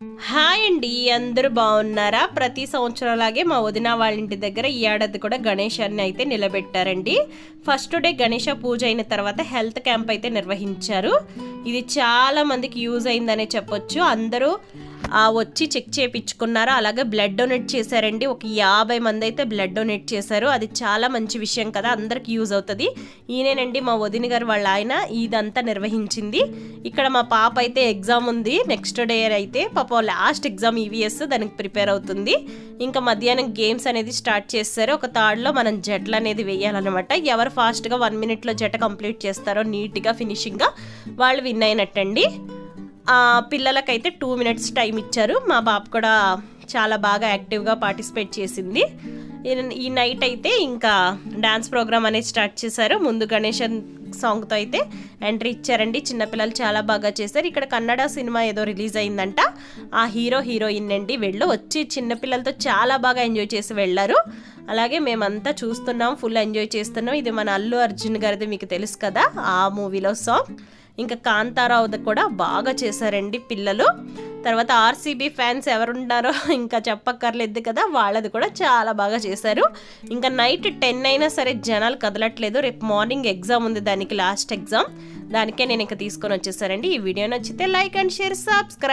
Hi అండి అందరూ బాగున్నారా? ప్రతి సంవత్సరం లాగే మా వదిన వాళ్ళ ఇంటి దగ్గర ఈ ఏడాది కూడా గణేశాన్ని అయితే నిలబెట్టారండి. ఫస్ట్ డే గణేష పూజ అయిన తర్వాత హెల్త్ క్యాంప్ అయితే నిర్వహించారు. ఇది చాలా మందికి యూజ్ అయిందనే చెప్పొచ్చు. అందరూ వచ్చి చెక్ చేయించుకున్నారు అలాగే బ్లడ్ డొనేట్ చేశారండి. ఒక యాభై మంది అయితే బ్లడ్ డొనేట్ చేశారు. అది చాలా మంచి విషయం కదా అందరికి యూజ్ అవుతుంది. ఈయనేనండి మా వదిన గారు వాళ్ళ ఆయన ఇదంతా నిర్వహించింది. ఇక్కడ మా పాప అయితే ఎగ్జామ్ ఉంది. నెక్స్ట్ డే అయితే పాప లాస్ట్ ఎగ్జామ్ ఈవీఎస్ దానికి ప్రిపేర్ అవుతుంది. ఇంకా మధ్యాహ్నం గేమ్స్ అనేది స్టార్ట్ చేస్తారు. ఒక థర్డ్లో మనం జట్లు అనేది వేయాలన్నమాట. ఎవరు ఫాస్ట్గా వన్ మినిట్లో జట కంప్లీట్ చేస్తారో నీట్గా ఫినిషింగ్గా వాళ్ళు విన్ అయినట్టండి. పిల్లలకైతే టూ మినిట్స్ టైం ఇచ్చారు. మా బాబు కూడా చాలా బాగా యాక్టివ్గా పార్టిసిపేట్ చేసింది. ఈ- నైట్ అయితే ఇంకా డాన్స్ ప్రోగ్రామ్ అనేది స్టార్ట్ చేశారు. ముందు గణేశన్ సాంగ్తో అయితే ఎంట్రీ ఇచ్చారండి. చిన్నపిల్లలు చాలా బాగా చేశారు. ఇక్కడ కన్నడ సినిమా ఏదో రిలీజ్ అయిందంట. ఆ హీరో హీరోయిన్ అండి వెళ్ళు వచ్చి చిన్నపిల్లలతో చాలా బాగా ఎంజాయ్ చేసి వెళ్ళారు. అలాగే మేమంతా చూస్తున్నాం ఫుల్ ఎంజాయ్ చేస్తున్నాం. ఇది మన అల్లు అర్జున్ గారిది మీకు తెలుసు కదా ఆ మూవీలో సాంగ్. ఇంకా కాంతారావుది కూడా బాగా చేశారండి పిల్లలు. తర్వాత ఆర్సీబీ ఫ్యాన్స్ ఎవరున్నారో ఇంకా చెప్పక్కర్లేదు కదా వాళ్ళది కూడా చాలా బాగా చేశారు. ఇంకా నైట్ టెన్ అయినా సరే జనాలు కదలట్లేదు. రేపు మార్నింగ్ ఎగ్జామ్ ఉంది దానికి లాస్ట్ ఎగ్జామ్. దానికే నేను ఇంకా తీసుకొని వచ్చేసారండి ఈ వీడియో నచ్చితే లైక్ అండ్ షేర్ సబ్స్క్రైబ్